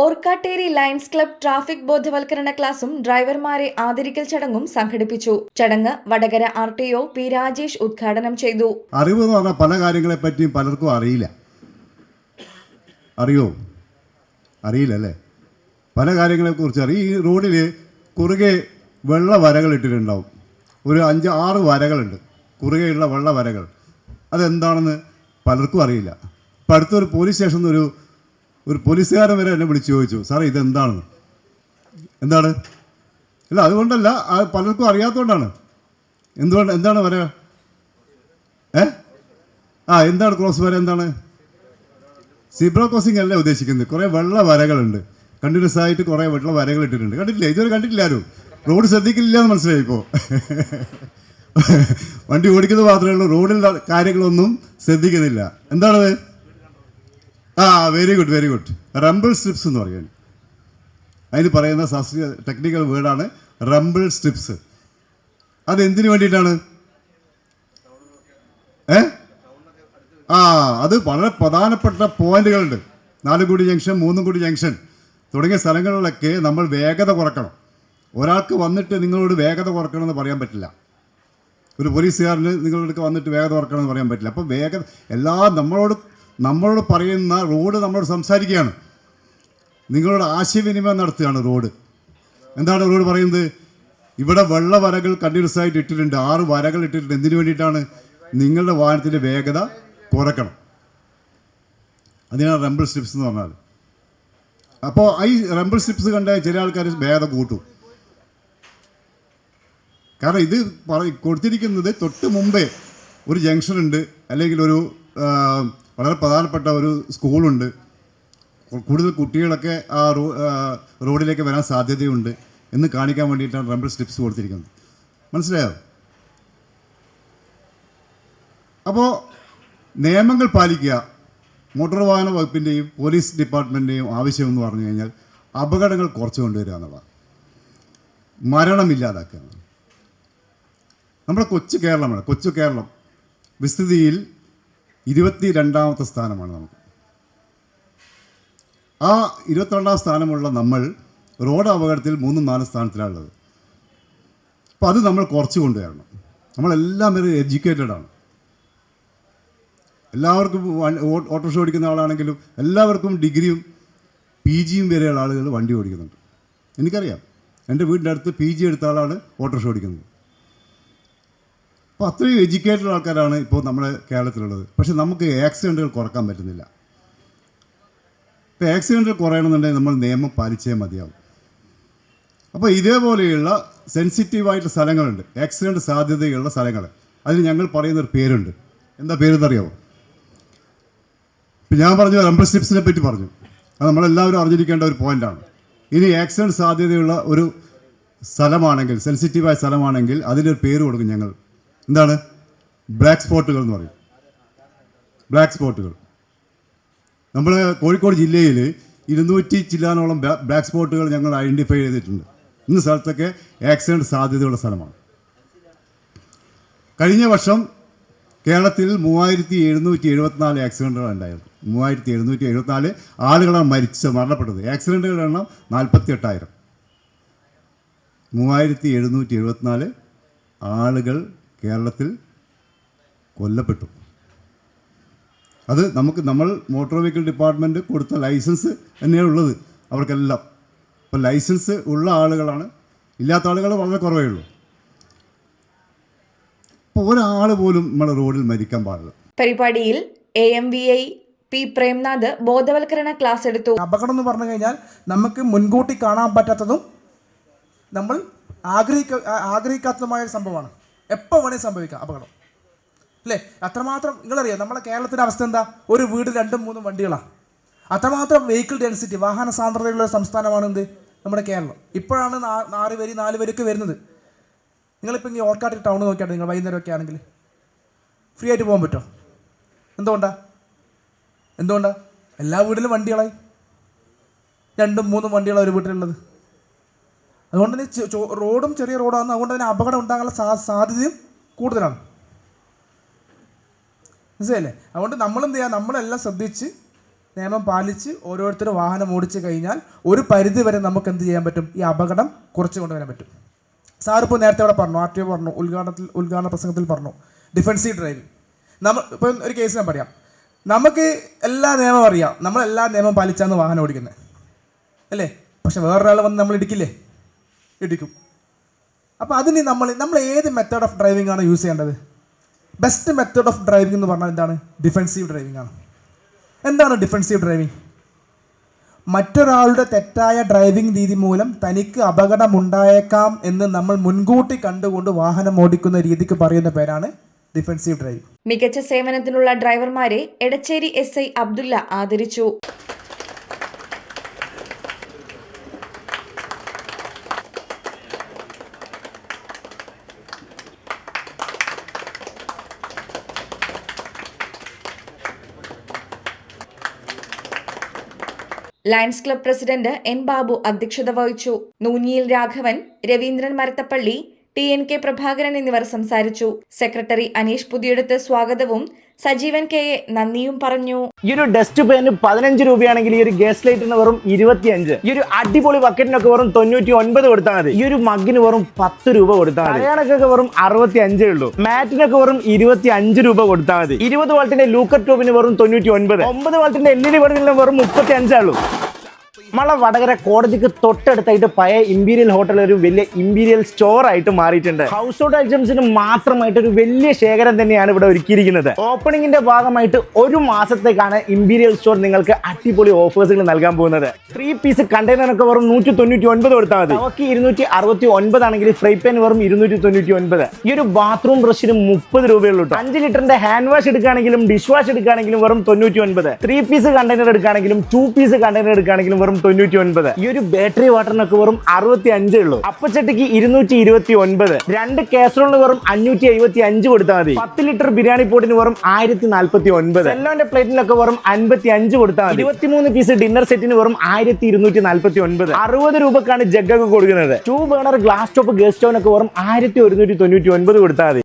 Orkkatteri lions club traffic ബോധവൽക്കരണ ക്ലാസും ഡ്രൈവർമാരെ ആദരിക്കൽ ചടങ്ങും സംഘടിപ്പിച്ചു. ചടങ്ങ് Vadakara R T O P Rajesh ഉദ്ഘാടനം ചെയ്തു. അറിവ് എന്ന് പറഞ്ഞാൽ പല കാര്യങ്ങളെ പറ്റിയും പലർക്കും അറിയില്ല. അറിയോ? അറിയില്ല അല്ലേ? പല കാര്യങ്ങളെക്കുറിച്ച് അറിയും. ഈ റോഡിൽ കുറുകെ വെള്ള വരകൾ ഇട്ടിട്ടുണ്ടാവും. ഒരു അഞ്ച് ആറ് വരകളുണ്ട്. കുറുകെയുള്ള വെള്ള വരകൾ. അതെന്താണെന്ന് പലർക്കും അറിയില്ല. ഇപ്പം അടുത്തൊരു പോലീസ് സ്റ്റേഷനിൽ ഒരു ഒരു പോലീസുകാരൻ വരെ എന്നെ വിളിച്ചു ചോദിച്ചു സാറേ ഇതെന്താണെന്ന്? എന്താണ്? അല്ല അതുകൊണ്ടല്ല അത് പലർക്കും അറിയാത്തതുകൊണ്ടാണ് എന്തുകൊണ്ട് എന്താണ് വര? ഏ? ആ എന്താണ് ക്രോസ് വര എന്താണ്? സീബ്ര ക്രോസിംഗ് അല്ല ഉദ്ദേശിക്കുന്നത്? കുറേ വെള്ള വരകളുണ്ട്. കണ്ടിന്യൂസ് ആയിട്ട് കുറേ വെള്ള വരകൾ ഇട്ടിട്ടുണ്ട്. കണ്ടിട്ടില്ല ഇതുവരെ കണ്ടിട്ടില്ല ആരും. റോഡ് ശ്രദ്ധിക്കില്ല എന്ന് മനസ്സിലായി ഇപ്പോൾ വണ്ടി ഓടിക്കുന്നത് മാത്രമേ ഉള്ളൂ റോഡിൽ കാര്യങ്ങളൊന്നും ശ്രദ്ധിക്കുന്നില്ല. എന്താണത്? ആ very good very good rumble strips എന്ന് പറയാൻ അതിന്. പറയുന്ന ശാസ്ത്രീയ ടെക്നിക്കൽ വേർഡാണ് റംബിൾ സ്ട്രിപ്സ് അതെന്തിനു വേണ്ടിയിട്ടാണ്? ഏ? ആ അത് വളരെ പ്രധാനപ്പെട്ട പോയിന്റുകളുണ്ട്. നാലുംകുടി ജംഗ്ഷൻ മൂന്നുംകുടി ജംഗ്ഷൻ. തുടങ്ങിയ സ്ഥലങ്ങളിലൊക്കെ നമ്മൾ വേഗത കുറക്കണം. ഒരാൾക്ക് വന്നിട്ട് നിങ്ങളോട് വേഗത കുറക്കണമെന്ന് പറയാൻ പറ്റില്ല. ഒരു പോലീസുകാരന് നിങ്ങളുടെ വന്നിട്ട് വേഗത കുറക്കണമെന്ന് പറയാൻ പറ്റില്ല. അപ്പം വേഗത എല്ലാ നമ്മളോട് നമ്മളോട് പറയുന്ന റോഡ് നമ്മളോട് സംസാരിക്കുകയാണ്. നിങ്ങളോട് ആശയവിനിമയം നടത്തുകയാണ് റോഡ്. എന്താണ് റോഡ് പറയുന്നത്? ഇവിടെ വെള്ള വരകൾ കണ്ടിന്യൂസ് ആയിട്ട് ഇട്ടിട്ടുണ്ട്. ആറ് വരകൾ ഇട്ടിട്ടുണ്ട്. എന്തിനു വേണ്ടിയിട്ടാണ്? നിങ്ങളുടെ വാഹനത്തിന്റെ വേഗത കുറക്കണം. അതിനാണ് റംബിൾ സ്ട്രിപ്സ് എന്ന് പറഞ്ഞാൽ. അപ്പോൾ ഈ റംബിൾ സ്ട്രിപ്സ് കണ്ട ചില ആൾക്കാർ വേഗത കൂട്ടും. കാരണം ഇത് പറ കൊടുത്തിരിക്കുന്നത് തൊട്ട് മുമ്പേ ഒരു ജംഗ്ഷൻ ഉണ്ട് അല്ലെങ്കിൽ ഒരു വളരെ പ്രധാനപ്പെട്ട ഒരു സ്കൂളുണ്ട്. കൂടുതൽ കുട്ടികളൊക്കെ ആ റോഡിലേക്ക് വരാൻ സാധ്യതയുണ്ട് എന്ന് കാണിക്കാൻ വേണ്ടിയിട്ടാണ് റംബിൾ സ്ട്രിപ്സ് കൊടുത്തിരിക്കുന്നത്. മനസ്സിലായോ? അപ്പോൾ നിയമങ്ങൾ പാലിക്കുക മോട്ടോർ വാഹന വകുപ്പിന്റെയും പോലീസ് ഡിപ്പാർട്ട്മെന്റിന്റെയും ആവശ്യം എന്ന് പറഞ്ഞു കഴിഞ്ഞാൽ അപകടങ്ങൾ കുറച്ച് കൊണ്ടുവരിക എന്നുള്ളതാണ്. മരണമില്ലാതാക്കുക. നമ്മുടെ കൊച്ചു കേരളമാണ്. കൊച്ചു കേരളം. വിസ്തൃതിയിൽ ഇരുപത്തി രണ്ടാമത്തെ സ്ഥാനമാണ് നമുക്ക്. ആ ഇരുപത്തിരണ്ടാം സ്ഥാനമുള്ള നമ്മൾ റോഡ് അപകടത്തിൽ മൂന്നും നാലും സ്ഥാനത്തിലാണുള്ളത് അപ്പോൾ അത് നമ്മൾ കുറച്ച് കൊണ്ടുവരണം. നമ്മളെല്ലാം ഒരു എഡ്യൂക്കേറ്റഡ് ആണ്. എല്ലാവർക്കും ഓട്ടോറിക്ഷ ഓടിക്കുന്ന ആളാണെങ്കിലും എല്ലാവർക്കും ഡിഗ്രിയും പി ജിയും വരെയുള്ള ആളുകൾ വണ്ടി ഓടിക്കുന്നുണ്ട്. എനിക്കറിയാം. എന്റെ വീടിന്റെ അടുത്ത് പി ജി എടുത്ത ആളാണ് ഓട്ടോറിക്ഷ ഓടിക്കുന്നത്. അപ്പോൾ അത്രയും എഡ്യൂക്കേറ്റഡ് ആൾക്കാരാണ് ഇപ്പോൾ നമ്മുടെ കേരളത്തിലുള്ളത്. പക്ഷേ നമുക്ക് ആക്സിഡന്റുകൾ കുറയ്ക്കാൻ പറ്റുന്നില്ല. ഇപ്പോൾ ആക്സിഡന്റുകൾ കുറയണമെന്നുണ്ടെങ്കിൽ നമ്മൾ നിയമം പാലിച്ചേ മതിയാവും. അപ്പോൾ ഇതേപോലെയുള്ള സെൻസിറ്റീവായിട്ടുള്ള സ്ഥലങ്ങളുണ്ട്. ആക്സിഡന്റ് സാധ്യതയുള്ള സ്ഥലങ്ങൾ. അതിന് ഞങ്ങൾ പറയുന്നൊരു പേരുണ്ട്. എന്താ പേരെന്നറിയാമോ ഇപ്പം ഞാൻ പറഞ്ഞു റംബർ സ്ലിപ്സിനെ പറ്റി പറഞ്ഞു. അത് നമ്മളെല്ലാവരും അറിഞ്ഞിരിക്കേണ്ട ഒരു പോയിന്റാണ് ഇനി ആക്സിഡന്റ് സാധ്യതയുള്ള ഒരു സ്ഥലമാണെങ്കിൽ സെൻസിറ്റീവായ സ്ഥലമാണെങ്കിൽ അതിന്റെ ഒരു പേര് കൊടുക്കും ഞങ്ങൾ. എന്താണ്? ബ്ലാക്ക് സ്പോട്ടുകൾ എന്ന് പറയും. ബ്ലാക്ക് സ്പോട്ടുകൾ നമ്മൾ കോഴിക്കോട് ജില്ലയിൽ ഇരുന്നൂറ്റി ചില്ലാനോളം ബ്ലാക്ക് സ്പോട്ടുകൾ ഞങ്ങൾ ഐഡന്റിഫൈ ചെയ്തിട്ടുണ്ട്. ഇന്ന് സ്ഥലത്തൊക്കെ ആക്സിഡന്റ് സാധ്യതയുള്ള സ്ഥലമാണ്. കഴിഞ്ഞ വർഷം കേരളത്തിൽ മൂവായിരത്തി എഴുന്നൂറ്റി എഴുപത്തിനാല് ആക്സിഡന്റുകൾ ഉണ്ടായിരുന്നു മൂവായിരത്തി എഴുന്നൂറ്റി എഴുപത്തിനാല് ആളുകളാണ് മരിച്ച മരണപ്പെട്ടത്. ആക്സിഡന്റുകളുടെ എണ്ണം നാൽപ്പത്തി എട്ടായിരം മൂവായിരത്തി എഴുന്നൂറ്റി എഴുപത്തിനാല് ആളുകൾ കേരളത്തിൽ കൊല്ലപ്പെട്ടു. അത് നമുക്ക് നമ്മൾ മോട്ടോർ വെഹിക്കിൾ ഡിപ്പാർട്ട്മെന്റ് കൊടുത്ത ലൈസൻസ് തന്നെയാണ് ഉള്ളത്. അവർക്കെല്ലാം. അപ്പോൾ ലൈസൻസ് ഉള്ള ആളുകളാണ്. ഇല്ലാത്ത ആളുകൾ വളരെ കുറവേ ഉള്ളൂ. ഇപ്പോൾ ഒരാൾ പോലും നമ്മുടെ റോഡിൽ മരിക്കാൻ പാടില്ല. പരിപാടിയിൽ A M V I P Premnath ബോധവൽക്കരണ ക്ലാസ് എടുത്തു. അപകടം എന്ന് പറഞ്ഞു കഴിഞ്ഞാൽ നമുക്ക് മുൻകൂട്ടി കാണാൻ പറ്റാത്തതും നമ്മൾ ആഗ്രഹിക്ക ആഗ്രഹിക്കാത്തതുമായ ഒരു സംഭവമാണ്. എപ്പോൾ വേണേൽ സംഭവിക്കാം. അപകടം. അല്ലേ? അത്രമാത്രം നിങ്ങളറിയാം നമ്മളെ കേരളത്തിന്റെ അവസ്ഥ എന്താ? ഒരു വീട് രണ്ടും മൂന്നും വണ്ടികളാണ് അത്രമാത്രം വെഹിക്കിൾ ഡെൻസിറ്റി വാഹന സാന്ദ്രതയുള്ള ഒരു സംസ്ഥാനമാണ് എന്ത്? നമ്മുടെ കേരളം. ഇപ്പോഴാണ് നാല് വരി നാല് വരിയൊക്കെ വരുന്നത്. നിങ്ങളിപ്പോൾ ഇങ്ങനെ ഓർക്കാട്ടി ടൗൺ നോക്കിയാണ് നിങ്ങൾ വൈകുന്നേരമൊക്കെ ആണെങ്കിൽ. ഫ്രീ ആയിട്ട് പോകാൻ പറ്റുമോ എന്തുകൊണ്ടാ? എന്തുകൊണ്ടാ? എല്ലാ വീട്ടിലും വണ്ടികളായി. രണ്ടും മൂന്നും വണ്ടികളാണ് ഒരു വീട്ടിലുള്ളത്. അതുകൊണ്ട് തന്നെ റോഡും ചെറിയ റോഡാണ് അതുകൊണ്ട് തന്നെ അപകടം ഉണ്ടാകാനുള്ള സാ സാധ്യതയും കൂടുതലാണ്. മനസ്സിലല്ലേ അതുകൊണ്ട് നമ്മൾ എന്ത് ചെയ്യുക നമ്മളെല്ലാം ശ്രദ്ധിച്ച് നിയമം പാലിച്ച് ഓരോരുത്തരും വാഹനം ഓടിച്ചു കഴിഞ്ഞാൽ ഒരു പരിധി വരെ നമുക്ക് എന്ത് ചെയ്യാൻ പറ്റും? ഈ അപകടം കുറച്ച് കൊണ്ടുവരാൻ പറ്റും. സാറിപ്പോൾ നേരത്തെ ഇവിടെ പറഞ്ഞു ആർ ടി ഒ പറഞ്ഞു ഉദ്ഘാടനത്തിൽ ഉദ്ഘാടന പ്രസംഗത്തിൽ പറഞ്ഞു ഡിഫൻസീവ് ഡ്രൈവിംഗ്. നമ്മൾ ഇപ്പം ഒരു കേസ് ഞാൻ പറയാം. നമുക്ക് എല്ലാ നിയമം അറിയാം. നമ്മൾ എല്ലാ നിയമം പാലിച്ചാണ് വാഹനം ഓടിക്കുന്നത്. അല്ലേ? പക്ഷെ വേറൊരാൾ വന്ന് നമ്മൾ ഇടിക്കില്ലേ? ഇടിക്കും അപ്പോൾ അതിന് നമ്മൾ നമ്മൾ ഏത് മെത്തേഡ് ഓഫ് ഡ്രൈവിംഗ് ആണ് യൂസ് ചെയ്യേണ്ടത്? ബെസ്റ്റ് മെത്തേഡ് ഓഫ് ഡ്രൈവിംഗ് എന്ന് പറഞ്ഞാൽ എന്താണ്? ഡിഫെൻസീവ് ഡ്രൈവിംഗ് ആണ്. എന്താണ് ഡിഫെൻസീവ് ഡ്രൈവിംഗ് മറ്റൊരാളുടെ തെറ്റായ ഡ്രൈവിംഗ് രീതി മൂലം തനിക്ക് അപകടമുണ്ടായേക്കാം എന്ന് നമ്മൾ മുൻകൂട്ടി കണ്ടുകൊണ്ട് വാഹനം ഓടിക്കുന്ന രീതിക്ക് പറയുന്ന പേരാണ് ഡിഫെൻസീവ് ഡ്രൈവിംഗ് മികച്ച സേവനത്തിനുള്ള ഡ്രൈവർമാരെ എടച്ചേരി എസ് ഐ അബ്ദുല്ല ആദരിച്ചു. Lions club president N Babu അധ്യക്ഷത വഹിച്ചു. നൂഞ്ഞിയിൽ Raghavan Raveendran Marathappally T N K Prabhakaran എന്നിവർ സംസാരിച്ചു. സെക്രട്ടറി അനീഷ് പുതിയെടുത്ത് സ്വാഗതവും സജീവൻ കെ നന്ദിയും പറഞ്ഞു. ഈ ഒരു ഡസ്റ്റ് പേന് പതിനഞ്ച് രൂപയാണെങ്കിൽ ഈ ഒരു ഗ്യാസ് ലൈറ്റിന് വെറും ഇരുപത്തിയഞ്ച്. ഈ ഒരു അടിപൊളി ബക്കറ്റിനൊക്കെ വെറും തൊണ്ണൂറ്റി ഒൻപത് കൊടുത്താൽ മതി. ഈ ഒരു മഗ്ഗിന് വെറും പത്ത് രൂപ കൊടുത്താൽ മതി. കല്യാണക്കൊക്കെ വെറും അറുപത്തി അഞ്ചേ ഉള്ളൂ മാറ്റിനൊക്കെ വെറും ഇരുപത്തി അഞ്ച് രൂപ കൊടുത്താൽ മതി. ഇരുപത് വോൾട്ടിന്റെ ലൂക്കർ ട്യൂബിന് വെറും തൊണ്ണൂറ്റി ഒൻപത് ഒമ്പത് വോൾട്ടിന്റെ എൽ ഇ ഡി വെറും മുപ്പത്തി അഞ്ചാളൂ നമ്മളെ വടകര കോടതിക്ക് തൊട്ടടുത്തായിട്ട് പഴയ ഇമ്പീരിയൽ ഹോട്ടൽ ഒരു വലിയ ഇമ്പീരിയൽ സ്റ്റോർ ആയിട്ട് മാറിയിട്ടുണ്ട്. ഹൗസ് ഹോൾഡ് ഐറ്റംസിന് മാത്രമായിട്ട് ഒരു വലിയ ശേഖരം തന്നെയാണ് ഇവിടെ ഒരുക്കിയിരിക്കുന്നത്. ഓപ്പണിംഗിന്റെ ഭാഗമായിട്ട് ഒരു മാസത്തേക്കാണ് ഇമ്പീരിയൽ സ്റ്റോർ നിങ്ങൾക്ക് അടിപൊളി ഓഫേഴ്സുകൾ നൽകാൻ പോകുന്നത്. ത്രീ പീസ് കണ്ടെയ്നർ ഒക്കെ വെറും നൂറ്റി തൊണ്ണൂറ്റി ഒൻപത് കൊടുത്താൽ മതി. അവർക്ക് ഇരുന്നൂറ്റി അറുപത്തി ഒൻപത് ആണെങ്കിൽ ഫ്രൈ പാൻ വെറും ഇരുന്നൂറ്റി തൊണ്ണൂറ്റി ഒൻപത് ഈ ഒരു ബാത്റൂം ബ്രഷിന് മുപ്പത് രൂപയുള്ളൂ. അഞ്ച് ലിറ്ററിന്റെ ഹാൻഡ് വാഷ് എടുക്കുകയാണെങ്കിലും ഡിഷ് വാഷ് എടുക്കുകയാണെങ്കിലും വെറും തൊണ്ണൂറ്റി ഒൻപത് ത്രീ പീസ് കണ്ടെയ്നർ എടുക്കുകയാണെങ്കിലും ടു പീസ് കണ്ടെയ്നർ എടുക്കുകയാണെങ്കിലും വെറും തൊണ്ണൂറ്റി ഒൻപത് ഈ ഒരു ബാറ്ററി വാട്ടറിനൊക്കെ വെറും അറുപത്തി അഞ്ചേ ഉള്ളൂ. അപ്പച്ചട്ടിക്ക് ഇരുന്നൂറ്റി ഇരുപത്തി ഒൻപത് രണ്ട് കാസറോളിന് വെറും അഞ്ഞൂറ്റി എഴുപത്തി അഞ്ച് കൊടുത്താൽ മതി. പത്ത് ലിറ്റർ ബിരിയാണി പോട്ടിന് വെറും ആയിരത്തി നാൽപ്പത്തി ഒൻപത് സെല്ലോന്റെ പ്ലേറ്റിനൊക്കെ വെറും അൻപത്തി അഞ്ച് കൊടുത്താൽ മതി. ഇരുപത്തിമൂന്ന് പീസ് ഡിന്നർ സെറ്റിന് വെറും ആയിരത്തി ഇരുന്നൂറ്റി നാൽപ്പത്തി ഒൻപത് അറുപത് രൂപക്കാണ് ജഗ്ഗൊക്കെ കൊടുക്കുന്നത്. Two burner glass top gas സ്റ്റോനൊക്കെ വെറും ആയിരത്തി ഒരുന്നൂറ്റി തൊണ്ണൂറ്റി ഒൻപത് കൊടുത്താൽ മതി.